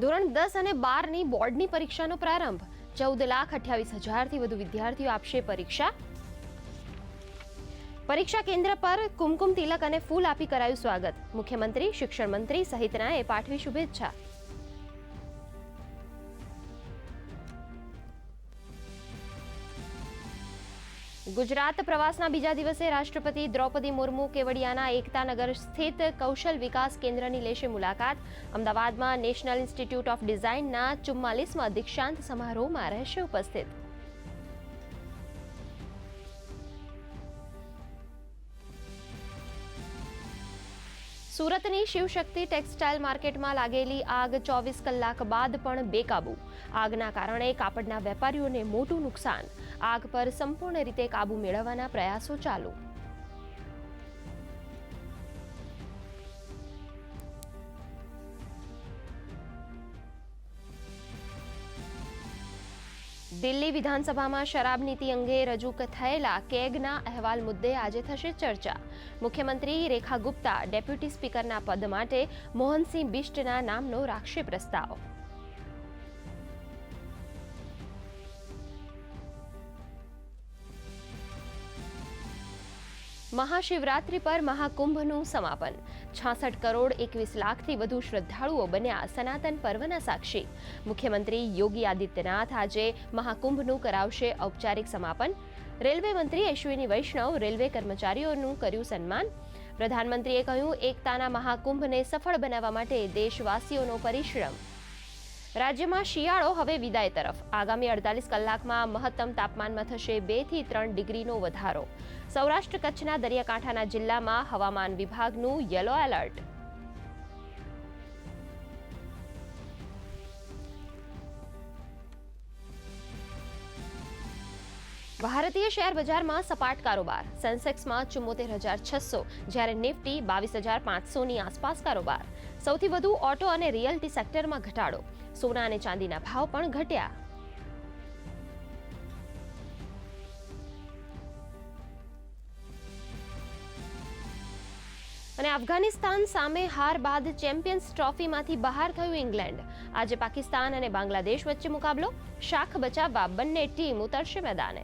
ધોરણ દસ અને બારની બોર્ડની પરીક્ષાનો પ્રારંભ. ચૌદ લાખ અઠ્યાવીસ હજારથી વધુ વિદ્યાર્થીઓ આપશે પરીક્ષા. પરીક્ષા કેન્દ્ર પર કુમકુમ તિલક અને ફૂલ આપી કરાયું સ્વાગત. મુખ્યમંત્રી, શિક્ષણ મંત્રી સહિતનાએ પાઠવી શુભેચ્છા. ગુજરાત પ્રવાસના બીજા દિવસે રાષ્ટ્રપતિ દ્રૌપદી મુર્મુ કેવડિયાના એકતાનગર સ્થિત કૌશલ વિકાસ કેન્દ્રની લેશે મુલાકાત. અમદાવાદમાં નેશનલ ઇન્સ્ટિટ્યૂટ ઓફ ડિઝાઇનના ચુમ્માલીસમાં દીક્ષાંત સમારોહમાં રહેશે ઉપસ્થિત. સુરતની શિવશક્તિ ટેક્સટાઇલ માર્કેટમાં લાગેલી આગ ચોવીસ કલાક બાદ પણ બેકાબુ. આગના કારણે કાપડના વેપારીઓને મોટું નુકસાન. આગ પર સંપૂર્ણ રીતે કાબુ મેળવવાના પ્રયાસો ચાલુ. દિલ્હી વિધાનસભામાં શરાબ નીતિ અંગે રજૂ થયેલા કેગના અહેવાલ મુદ્દે આજે થશે ચર્ચા. મુખ્યમંત્રી રેખા ગુપ્તા ડેપ્યુટી સ્પીકરના પદ માટે મોહનસિંહ બિષ્ટના નામનો રાખશે પ્રસ્તાવ. મહાશિવરાત્રિ પર મહાકુંભનું સમાપન. છાસઠ કરોડ એકવીસ લાખથી વધુ શ્રદ્ધાળુઓ બન્યા સનાતન પર્વના સાક્ષી. મુખ્યમંત્રી યોગી આદિત્યનાથ આજે મહાકુંભનું કરાવશે ઔપચારિક સમાપન. રેલવે મંત્રી અશ્વિની વૈષ્ણવ રેલવે કર્મચારીઓનું કર્યું સન્માન. પ્રધાનમંત્રીએ કહ્યું, એકતાના મહાકુંભને સફળ બનાવવા માટે દેશવાસીઓનો પરિશ્રમ. રાજ્યમાં શિયાળો હવે વિદાય તરફ. આગામી અડતાલીસ કલાકમાં મહત્તમ તાપમાનમાં થશે બેથી ત્રણ ડિગ્રીનો વધારો. સૌરાષ્ટ્ર કચ્છના દરિયાકાંઠાના જિલ્લામાં હવામાન વિભાગનું યલો એલર્ટ. ભારતીય શેર બજારમાં સપાટ કારોબાર. સેન્સેક્સમાં ચુમ્મોતેર હજાર છસો, જ્યારે નિફ્ટી બાવીસ હજાર પાંચસોની આસપાસ કારોબાર. સૌથી વધુ ઓટો અને રિયલ્ટી સેક્ટરમાં ઘટાડો. સોના અને ચાંદીના ભાવ પણ ઘટ્યા. અને અફઘાનિસ્તાન સામે હાર બાદ ચેમ્પિયન્સ ટ્રોફીમાંથી બહાર થયું ઇંગ્લેન્ડ. આજે પાકિસ્તાન અને બાંગ્લાદેશ વચ્ચે મુકાબલો. શાખ બચાવવા બંને ટીમ ઉતરશે મેદાને.